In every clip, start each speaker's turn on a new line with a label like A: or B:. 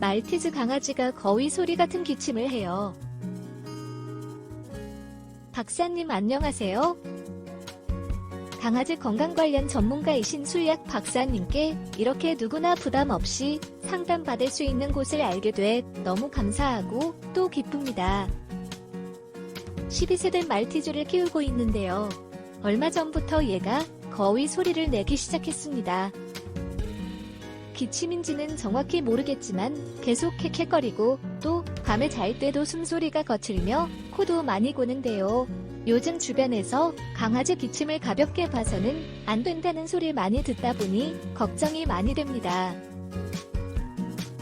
A: 말티즈 강아지가 거위 소리 같은 기침을 해요. 박사님 안녕하세요. 강아지 건강 관련 전문가이신 수의학 박사님께 이렇게 누구나 부담 없이 상담받을 수 있는 곳을 알게 돼 너무 감사하고 또 기쁩니다. 12세 된 말티즈를 키우고 있는데요. 얼마 전부터 얘가 거위 소리를 내기 시작했습니다. 기침인지는 정확히 모르겠지만 계속 캑캑거리고 또 밤에 잘 때도 숨소리가 거칠며 코도 많이 고는데요. 요즘 주변에서 강아지 기침을 가볍게 봐서는 안 된다는 소리 많이 듣다 보니 걱정이 많이 됩니다.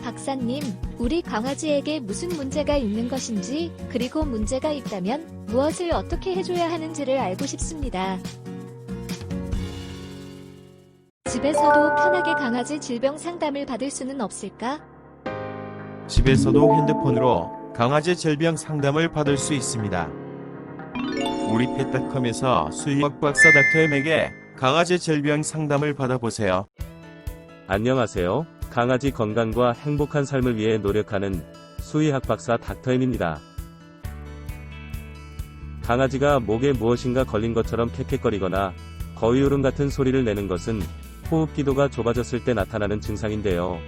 A: 박사님, 우리 강아지에게 무슨 문제가 있는 것인지, 그리고 문제가 있다면 무엇을 어떻게 해줘야 하는지를 알고 싶습니다. 집에서도 편하게 강아지 질병 상담을 받을 수는 없을까?
B: 집에서도 핸드폰으로 강아지 질병 상담을 받을 수 있습니다. 우리 펫닷컴에서 수의학 박사 닥터엠에게 강아지 질병 상담을 받아보세요.
C: 안녕하세요. 강아지 건강과 행복한 삶을 위해 노력하는 수의학 박사 닥터엠입니다. 강아지가 목에 무엇인가 걸린 것처럼 캑캑거리거나 거위울음 같은 소리를 내는 것은 호흡 기도가 좁아졌을 때 나타나는 증상인데요.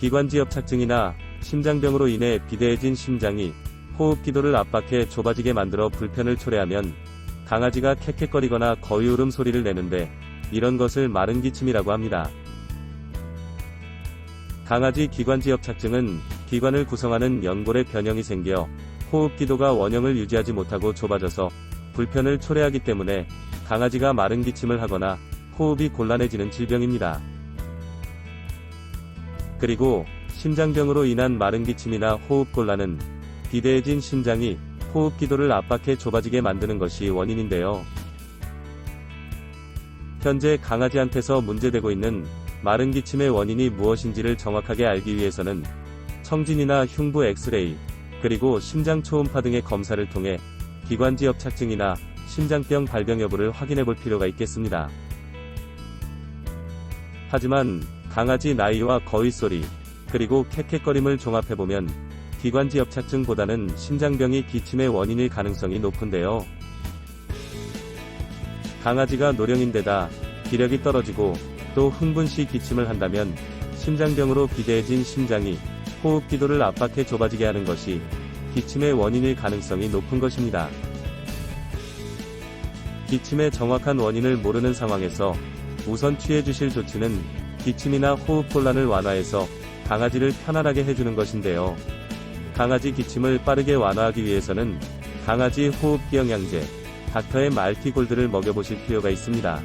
C: 기관지 협착증이나 심장병으로 인해 비대해진 심장이 호흡 기도를 압박해 좁아지게 만들어 불편을 초래하면 강아지가 캑캑거리거나 거위 울음 소리를 내는데 이런 것을 마른 기침이라고 합니다. 강아지 기관지 협착증은 기관을 구성하는 연골에 변형이 생겨 호흡 기도가 원형을 유지하지 못하고 좁아져서 불편을 초래하기 때문에 강아지가 마른 기침을 하거나 호흡이 곤란해지는 질병입니다. 그리고 심장병으로 인한 마른 기침이나 호흡 곤란은 비대해진 심장이 호흡 기도를 압박해 좁아지게 만드는 것이 원인인데요. 현재 강아지한테서 문제되고 있는 마른 기침의 원인이 무엇인지를 정확하게 알기 위해서는 청진이나 흉부 엑스레이, 그리고 심장 초음파 등의 검사를 통해 기관지협착증이나 심장병 발병 여부를 확인해 볼 필요가 있겠습니다. 하지만 강아지 나이와 거위 소리, 그리고 캑캑거림을 종합해보면 기관지 협착증보다는 심장병이 기침의 원인일 가능성이 높은데요. 강아지가 노령인데다 기력이 떨어지고 또 흥분 시 기침을 한다면 심장병으로 비대해진 심장이 호흡 기도를 압박해 좁아지게 하는 것이 기침의 원인일 가능성이 높은 것입니다. 기침의 정확한 원인을 모르는 상황에서 우선 취해주실 조치는 기침이나 호흡 곤란을 완화해서 강아지를 편안하게 해주는 것인데요. 강아지 기침을 빠르게 완화하기 위해서는 강아지 호흡기 영양제, 닥터의 말티골드를 먹여보실 필요가 있습니다.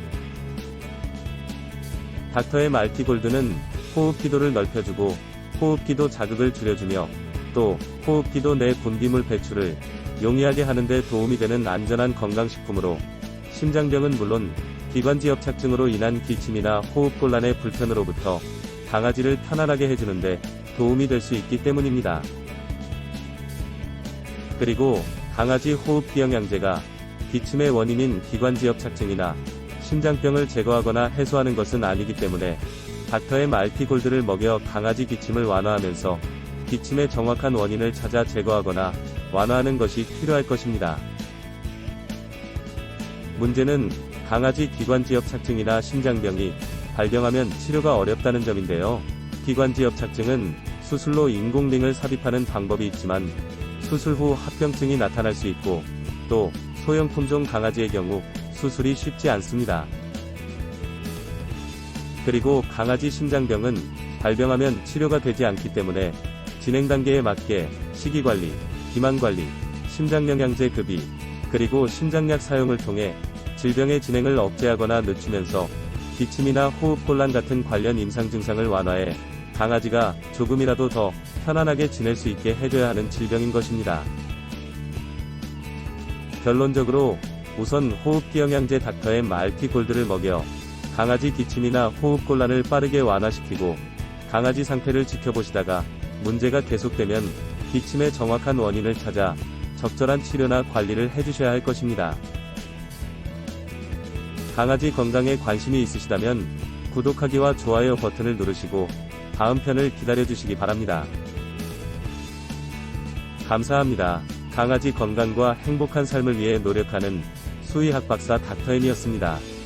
C: 닥터의 말티골드는 호흡기도를 넓혀주고 호흡기도 자극을 줄여주며 또 호흡기도 내 분비물 배출을 용이하게 하는데 도움이 되는 안전한 건강식품으로 심장병은 물론 기관지 협착증으로 인한 기침이나 호흡곤란의 불편으로부터 강아지를 편안하게 해주는데 도움이 될 수 있기 때문입니다. 그리고 강아지 호흡기 영양제가 기침의 원인인 기관지 협착증이나 심장병을 제거하거나 해소하는 것은 아니기 때문에 닥터의 말티골드를 먹여 강아지 기침을 완화하면서 기침의 정확한 원인을 찾아 제거하거나 완화하는 것이 필요할 것입니다. 문제는 강아지 기관지협착증이나 심장병이 발병하면 치료가 어렵다는 점인데요. 기관지협착증은 수술로 인공링을 삽입하는 방법이 있지만 수술 후 합병증이 나타날 수 있고 또 소형 품종 강아지의 경우 수술이 쉽지 않습니다. 그리고 강아지 심장병은 발병하면 치료가 되지 않기 때문에 진행 단계에 맞게 식이 관리, 비만 관리, 심장영양제 급이, 그리고 심장약 사용을 통해 질병의 진행을 억제하거나 늦추면서 기침이나 호흡곤란 같은 관련 임상 증상을 완화해 강아지가 조금이라도 더 편안하게 지낼 수 있게 해줘야 하는 질병인 것입니다. 결론적으로 우선 호흡기 영양제 닥터의 말티골드를 먹여 강아지 기침이나 호흡곤란을 빠르게 완화시키고 강아지 상태를 지켜보시다가 문제가 계속되면 기침의 정확한 원인을 찾아 적절한 치료나 관리를 해주셔야 할 것입니다. 강아지 건강에 관심이 있으시다면 구독하기와 좋아요 버튼을 누르시고 다음 편을 기다려주시기 바랍니다. 감사합니다. 강아지 건강과 행복한 삶을 위해 노력하는 수의학 박사 닥터앤이었습니다.